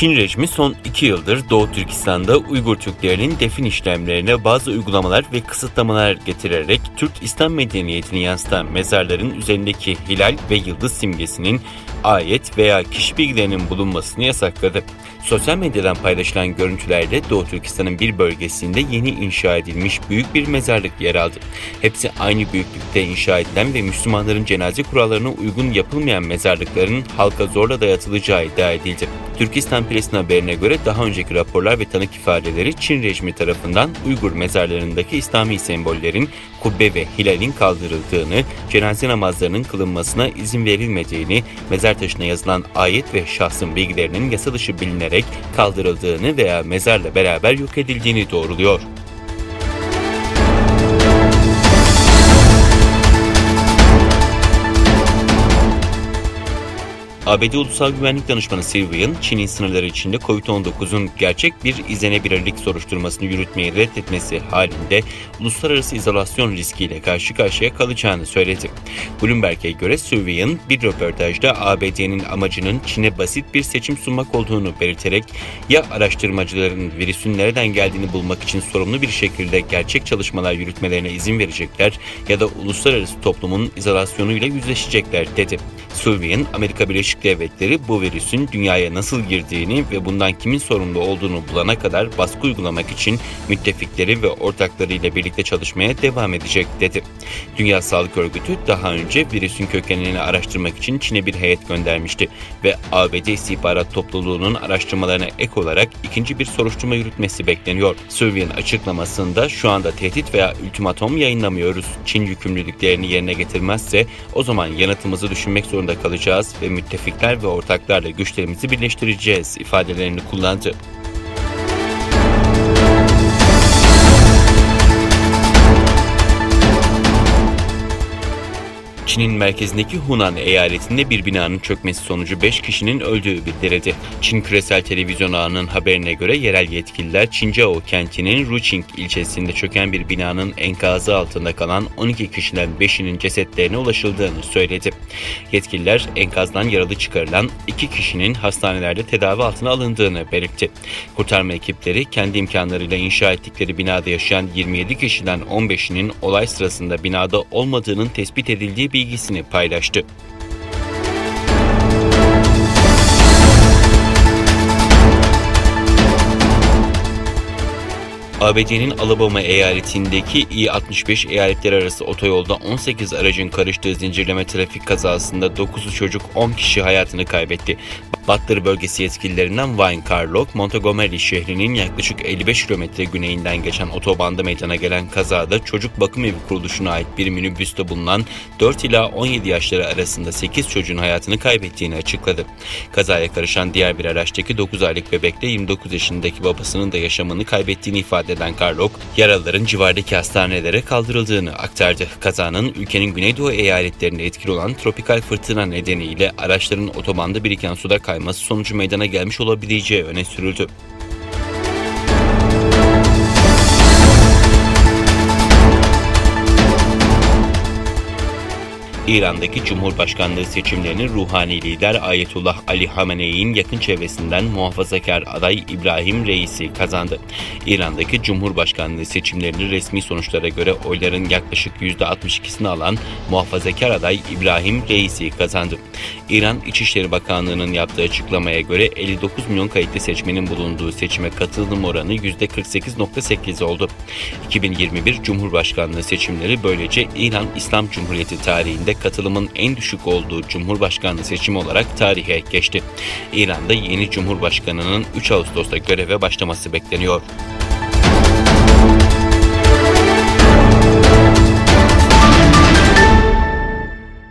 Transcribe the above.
Çin rejimi son iki yıldır Doğu Türkistan'da Uygur Türklerinin defin işlemlerine bazı uygulamalar ve kısıtlamalar getirerek Türk İslam medeniyetini yansıtan mezarların üzerindeki hilal ve yıldız simgesinin ayet veya kişi bilgilerinin bulunmasını yasakladı. Sosyal medyadan paylaşılan görüntülerde Doğu Türkistan'ın bir bölgesinde yeni inşa edilmiş büyük bir mezarlık yer aldı. Hepsi aynı büyüklükte inşa edilen ve Müslümanların cenaze kurallarına uygun yapılmayan mezarlıkların halka zorla dayatılacağı iddia edildi. Türkistan Press'in haberine göre daha önceki raporlar ve tanık ifadeleri Çin rejimi tarafından Uygur mezarlarındaki İslami sembollerin kubbe ve hilalin kaldırıldığını, cenaze namazlarının kılınmasına izin verilmediğini, mezar taşına yazılan ayet ve şahsın bilgilerinin yasa dışı bilinerek kaldırıldığını veya mezarla beraber yok edildiğini doğruluyor. ABD Ulusal Güvenlik Danışmanı Sylvian, Çin'in sınırları içinde COVID-19'un gerçek bir izlenebilirlik soruşturmasını yürütmeyi reddetmesi halinde uluslararası izolasyon riskiyle karşı karşıya kalacağını söyledi. Bloomberg'e göre Sylvian bir röportajda ABD'nin amacının Çin'e basit bir seçim sunmak olduğunu belirterek ya araştırmacıların virüsün nereden geldiğini bulmak için sorumlu bir şekilde gerçek çalışmalar yürütmelerine izin verecekler ya da uluslararası toplumun izolasyonuyla yüzleşecekler dedi. Sylvian, Amerika Birleşik Devletleri bu virüsün dünyaya nasıl girdiğini ve bundan kimin sorumlu olduğunu bulana kadar baskı uygulamak için müttefikleri ve ortaklarıyla birlikte çalışmaya devam edecek dedi. Dünya Sağlık Örgütü daha önce virüsün kökenini araştırmak için Çin'e bir heyet göndermişti ve ABD istihbarat topluluğunun araştırmalarına ek olarak ikinci bir soruşturma yürütmesi bekleniyor. Sylvian açıklamasında şu anda tehdit veya ultimatom yayınlamıyoruz. Çin yükümlülüklerini yerine getirmezse o zaman yanıtımızı düşünmek zorunda kalacağız ve müttefikler ve ortaklarla güçlerimizi birleştireceğiz ifadelerini kullandı. Çin'in merkezindeki Hunan eyaletinde bir binanın çökmesi sonucu 5 kişinin öldüğü bildirildi. Çin küresel televizyon ağının haberine göre yerel yetkililer Çinceao kentinin Ruqing ilçesinde çöken bir binanın enkazı altında kalan 12 kişiden 5'inin cesetlerine ulaşıldığını söyledi. Yetkililer enkazdan yaralı çıkarılan 2 kişinin hastanelerde tedavi altına alındığını belirtti. Kurtarma ekipleri kendi imkanlarıyla inşa ettikleri binada yaşayan 27 kişiden 15'inin olay sırasında binada olmadığının tespit edildiği bilgisini paylaştı. ABD'nin Alabama eyaletindeki I-65 eyaletler arası otoyolda 18 aracın karıştığı zincirleme trafik kazasında 9'u çocuk 10 kişi hayatını kaybetti. Butler bölgesi yetkililerinden Wayne Carlock, Montgomery şehrinin yaklaşık 55 kilometre güneyinden geçen otobanda meydana gelen kazada çocuk bakım evi kuruluşuna ait bir minibüste bulunan 4 ila 17 yaşları arasında 8 çocuğun hayatını kaybettiğini açıkladı. Kazaya karışan diğer bir araçtaki 9 aylık bebekle 29 yaşındaki babasının da yaşamını kaybettiğini ifade eden Carlock, yaralıların civardaki hastanelere kaldırıldığını aktardı. Kazanın ülkenin güneydoğu eyaletlerinde etkili olan tropikal fırtına nedeniyle araçların otobanda biriken suda kayması sonucu meydana gelmiş olabileceği öne sürüldü. İran'daki Cumhurbaşkanlığı seçimlerini ruhani lider Ayetullah Ali Hamenei'nin yakın çevresinden muhafazakar aday İbrahim Reisi kazandı. İran'daki Cumhurbaşkanlığı seçimlerinin resmi sonuçlara göre oyların yaklaşık %62'sini alan muhafazakar aday İbrahim Reisi kazandı. İran İçişleri Bakanlığı'nın yaptığı açıklamaya göre 59 milyon kayıtlı seçmenin bulunduğu seçime katılım oranı %48.8 oldu. 2021 Cumhurbaşkanlığı seçimleri böylece İran İslam Cumhuriyeti tarihinde katılımın en düşük olduğu Cumhurbaşkanlığı seçimi olarak tarihe geçti. İran'da yeni Cumhurbaşkanının 3 Ağustos'ta göreve başlaması bekleniyor.